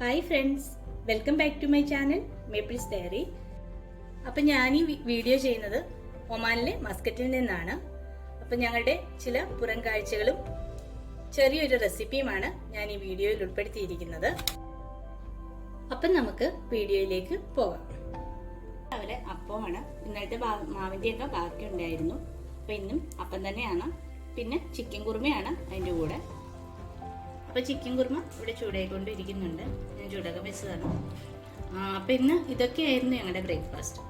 Hi friends welcome back to my channel Maples Diary appam ഞാൻ ഈ video ചെയ്യുന്നത് ഒമാനിലെ മസ്കറ്റിൽ നിന്നാണ്. അപ്പം ഞങ്ങളുടെ ചില പുറം കാഴ്ചകളും ചെറിയൊരു റെസിപ്പിയുമാണ് ഞാൻ ഈ വീഡിയോയിൽ ഉൾപ്പെടുത്തിയിരിക്കുന്നത്. അപ്പം നമുക്ക് വീഡിയോയിലേക്ക് പോകാം രാവിലെ അപ്പമാണ് ഇന്നലത്തെ മാവിന്റെയൊക്കെ ബാക്കി ഉണ്ടായിരുന്നു. അപ്പം ഇന്നും അപ്പം തന്നെയാണ്. പിന്നെ ചിക്കൻ കുറുമയാണ് അതിന്റെ കൂടെ. അപ്പൊ ചിക്കൻ കുറുമ ഇവിടെ ചൂടായിക്കൊണ്ടിരിക്കുന്നുണ്ട്. ഞാൻ ചൂടൊക്കെ വെച്ചതാണ്. അപ്പോൾ അപ്പൊ ഇന്ന് ഇതൊക്കെയായിരുന്നു ഞങ്ങളുടെ ബ്രേക്ക്ഫാസ്റ്റ്.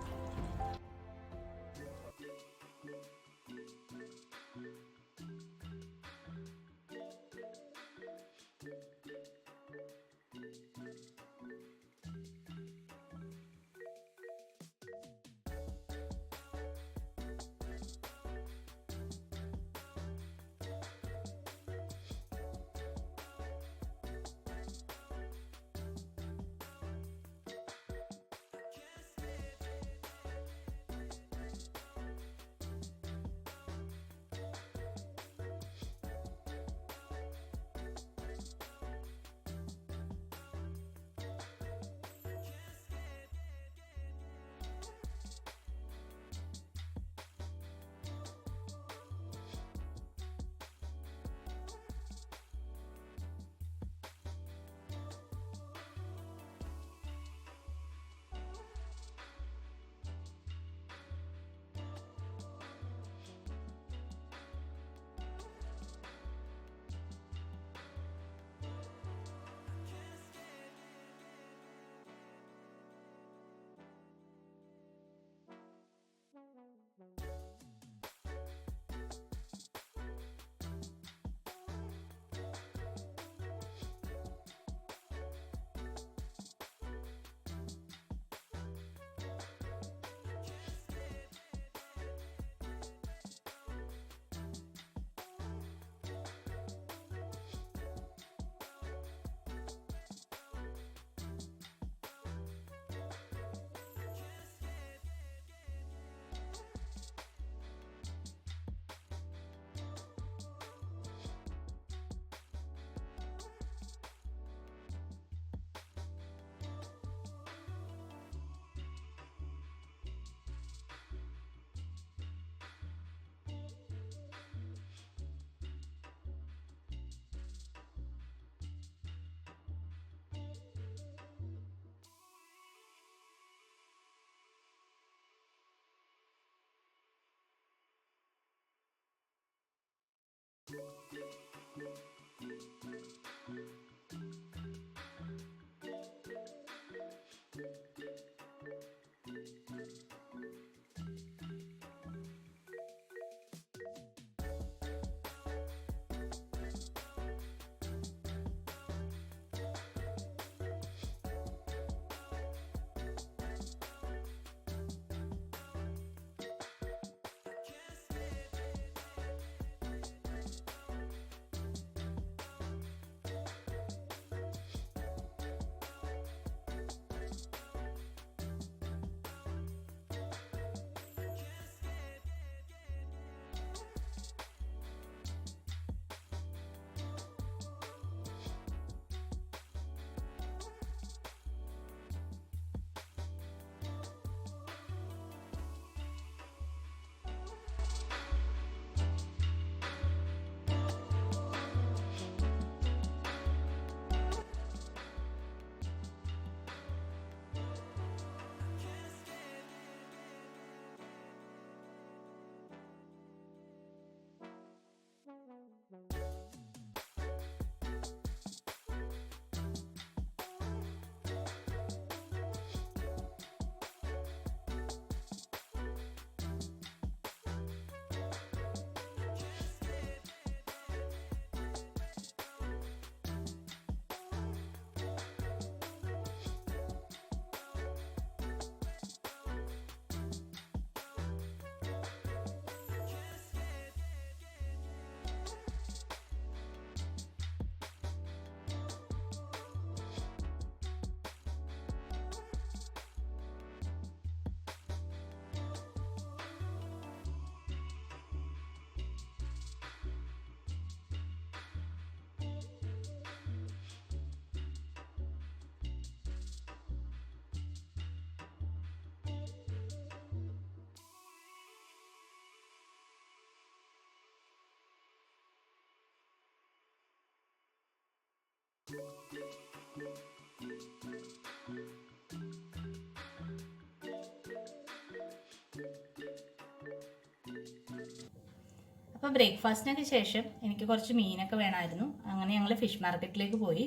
അപ്പോൾ ബ്രേക്ക്ഫാസ്റ്റിനൊക്കെ ശേഷം എനിക്ക് കുറച്ച് മീനൊക്കെ വേണമായിരുന്നു. അങ്ങനെ ഞങ്ങൾ ഫിഷ് മാർക്കറ്റിലേക്ക് പോയി.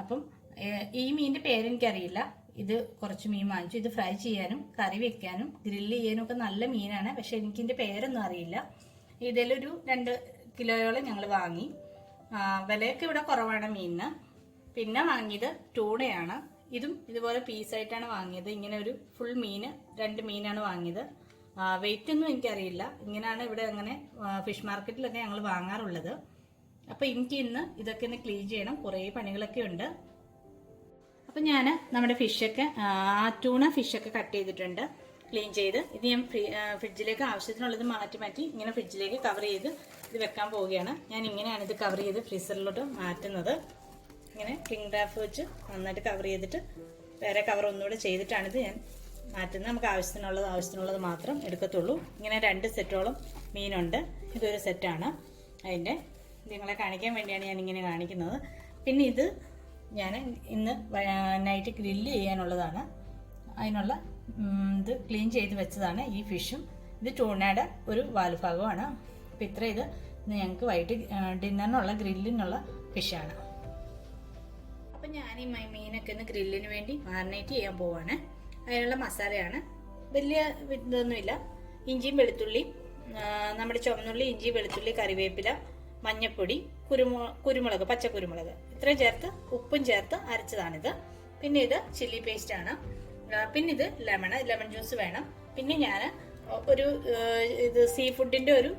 അപ്പം ഈ മീനിന്റെ പേരെനിക്കറിയില്ല ഇത് കുറച്ച് മീൻ വാങ്ങിച്ചു. ഇത് ഫ്രൈ ചെയ്യാനും കറി വെക്കാനും ഗ്രില്ല് ചെയ്യാനും ഒക്കെ നല്ല മീനാണ്. പക്ഷെ എനിക്കിതിന്റെ പേരൊന്നും അറിയില്ല. ഇതിലൊരു രണ്ട് കിലോയോളം ഞങ്ങൾ വാങ്ങി. വിലയൊക്കെ ഇവിടെ കുറവാണ് മീനിന്. പിന്നെ വാങ്ങിയത് ടൂണയാണ്. ഇതും ഇതുപോലെ പീസായിട്ടാണ് വാങ്ങിയത്. ഇങ്ങനെ ഒരു ഫുൾ മീന് രണ്ട് മീനാണ് വാങ്ങിയത്. വെയിറ്റ് ഒന്നും എനിക്കറിയില്ല. ഇങ്ങനെയാണ് ഇവിടെ അങ്ങനെ ഫിഷ് മാർക്കറ്റിലൊക്കെ ഞങ്ങൾ വാങ്ങാറുള്ളത്. അപ്പോൾ എനിക്ക് ഇന്ന് ഇതൊക്കെ ഒന്ന് ക്ലീൻ ചെയ്യണം. കുറേ പണികളൊക്കെ ഉണ്ട്. അപ്പം ഞാൻ നമ്മുടെ ഫിഷൊക്കെ ആ ടൂണ ഫിഷൊക്കെ കട്ട് ചെയ്തിട്ടുണ്ട്. ക്ലീൻ ചെയ്ത്. ഇത് ഞാൻ ഫ്രിഡ്ജിലേക്ക് ആവശ്യത്തിനുള്ളത് മാറ്റി മാറ്റി ഇങ്ങനെ ഫ്രിഡ്ജിലേക്ക് കവർ ചെയ്ത് ഇത് വെക്കാൻ പോവുകയാണ്. ഞാൻ ഇങ്ങനെയാണ് ഇത് കവർ ചെയ്ത് ഫ്രീസറിലോട്ട് മാറ്റുന്നത്. ഇങ്ങനെ ക്ലിംഗ് ഡ്രാഫ് വെച്ച് നന്നായിട്ട് കവർ ചെയ്തിട്ട് വേറെ കവർ ഒന്നുകൂടെ ചെയ്തിട്ടാണിത് ഞാൻ മാറ്റുന്നത് നമുക്ക് ആവശ്യത്തിനുള്ളത് ആവശ്യത്തിനുള്ളത് മാത്രം എടുക്കത്തുള്ളൂ. ഇങ്ങനെ രണ്ട് സെറ്റോളം മീനുണ്ട്. ഇതൊരു സെറ്റാണ്. അതിന്റെ നിങ്ങളെ കാണിക്കാൻ വേണ്ടിയാണ് ഞാൻ ഇങ്ങനെ കാണിക്കുന്നത്. പിന്നെ ഇത് ഞാൻ ഇന്ന് നൈറ്റ് ഗ്രില്ല് ചെയ്യാനുള്ളതാണ്. അതിനുള്ള ഇത് ക്ലീൻ ചെയ്ത് വെച്ചതാണ് ഈ ഫിഷും. ഇത് ടൂണയുടെ ഒരു വാൽഭാഗമാണ്. അപ്പം ഇത്ര ഇത് ഇന്ന് ഞങ്ങൾക്ക് വൈകിട്ട് ഡിന്നറിനുള്ള ഗ്രില്ലിനുള്ള ഫിഷാണ്. അപ്പം ഞാൻ ഈ മീനൊക്കെ ഒന്ന് ഗ്രില്ലിന് വേണ്ടി മാറിനേറ്റ് ചെയ്യാൻ പോവാണ്. അതിനുള്ള മസാലയാണ്. വലിയ ഇതൊന്നുമില്ല. ഇഞ്ചിയും വെളുത്തുള്ളിയും നമ്മുടെ ചുവന്നുള്ളി ഇഞ്ചി വെളുത്തുള്ളി കറിവേപ്പില മഞ്ഞപ്പൊടി കുരുമു കുരുമുളക് പച്ചക്കുരുമുളക്. ഇത്രയും ചേർത്ത് ഉപ്പും ചേർത്ത് അരച്ചതാണിത്. പിന്നെ ഇത് ചില്ലി പേസ്റ്റ് ആണ്. പിന്നെ ഇത് ലെമൺ ലെമൺ ജ്യൂസ് വേണം. പിന്നെ ഞാൻ ഒരു ഇത് സീ ഫുഡിന്റെ ഒരു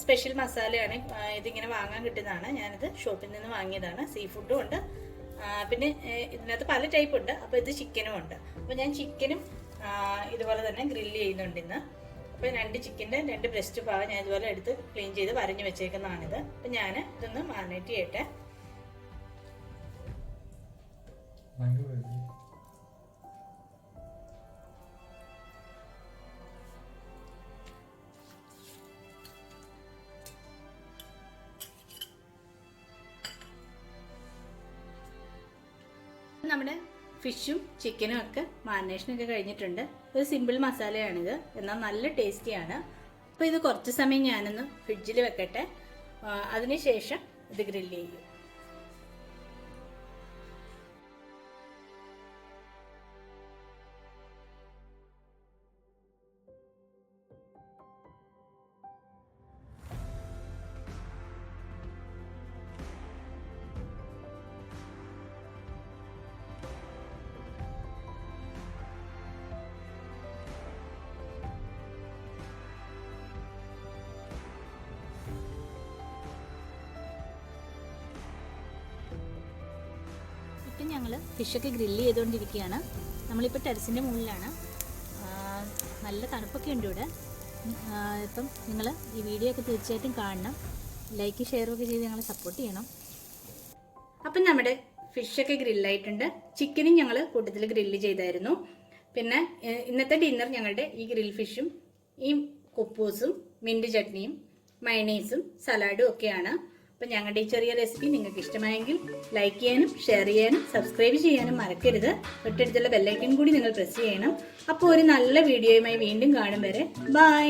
സ്പെഷ്യൽ മസാലയാണ് ഇതിങ്ങനെ വാങ്ങാൻ കിട്ടുന്നതാണ്. ഞാനിത് ഷോപ്പിൽ നിന്ന് വാങ്ങിയതാണ്. സീ ഫുഡും ഉണ്ട് പിന്നെ ഇതിനകത്ത് പല ടൈപ്പ് ഉണ്ട്. അപ്പോൾ ഇത് ചിക്കനും ഉണ്ട്. അപ്പോൾ ഞാൻ ചിക്കനും ഇതുപോലെ തന്നെ ഗ്രില്ല് ചെയ്യുന്നുണ്ട് ഇന്ന്. അപ്പോൾ രണ്ട് ചിക്കന്റെ രണ്ട് ബ്രസ്റ്റ് ഭാഗം ഞാൻ ഇതുപോലെ എടുത്ത് ക്ലീൻ ചെയ്ത് വരഞ്ഞു വെച്ചേക്കുന്നതാണിത്. അപ്പോൾ ഞാൻ ഇതൊന്ന് മാറിനേറ്റ് ചെയ്യട്ടെ. നമ്മുടെ ഫിഷും ചിക്കനും ഒക്കെ മാരിനേഷനൊക്കെ കഴിഞ്ഞിട്ടുണ്ട്. ഒരു സിമ്പിൾ മസാലയാണിത്. എന്നാൽ നല്ല ടേസ്റ്റിയാണ്. അപ്പോൾ ഇത് കുറച്ച് സമയം ഞാനൊന്ന് ഫ്രിഡ്ജിൽ വെക്കട്ടെ. അതിനുശേഷം ഇത് ഗ്രില്ല് ചെയ്യും. ഞങ്ങൾ ഫിഷൊക്കെ ഗ്രില്ല് ചെയ്തുകൊണ്ടിരിക്കുകയാണ് നമ്മളിപ്പോൾ ടെറസിന്റെ മുകളിലാണ്. നല്ല തണുപ്പൊക്കെ ഉണ്ട് ഇവിടെ. ഇപ്പം നിങ്ങൾ ഈ വീഡിയോ ഒക്കെ തീർച്ചയായിട്ടും കാണണം. ലൈക്ക് ഷെയർ ഒക്കെ ചെയ്ത് ഞങ്ങളെ സപ്പോർട്ട് ചെയ്യണം. അപ്പം നമ്മുടെ ഫിഷൊക്കെ ഗ്രില്ലായിട്ടുണ്ട്. ചിക്കനും ഞങ്ങൾ കൂട്ടത്തിൽ ഗ്രില്ല് ചെയ്തായിരുന്നു. പിന്നെ ഇന്നത്തെ ഡിന്നർ ഞങ്ങളുടെ ഈ ഗ്രിൽ ഫിഷും ഈ കുപ്പൂസും മിന്റ് ചട്നിയും മയണീസും സലാഡും ഒക്കെയാണ്. അപ്പം ഞങ്ങളുടെ ഈ ചെറിയ റെസിപ്പി നിങ്ങൾക്ക് ഇഷ്ടമായെങ്കിൽ ലൈക്ക് ചെയ്യാനും ഷെയർ ചെയ്യാനും സബ്സ്ക്രൈബ് ചെയ്യാനും മറക്കരുത്. തൊട്ടടുത്തുള്ള ബെല്ലൈക്കൻ കൂടി നിങ്ങൾ പ്രസ് ചെയ്യണം. അപ്പോൾ ഒരു നല്ല വീഡിയോയുമായി വീണ്ടും കാണും വരെ. ബൈ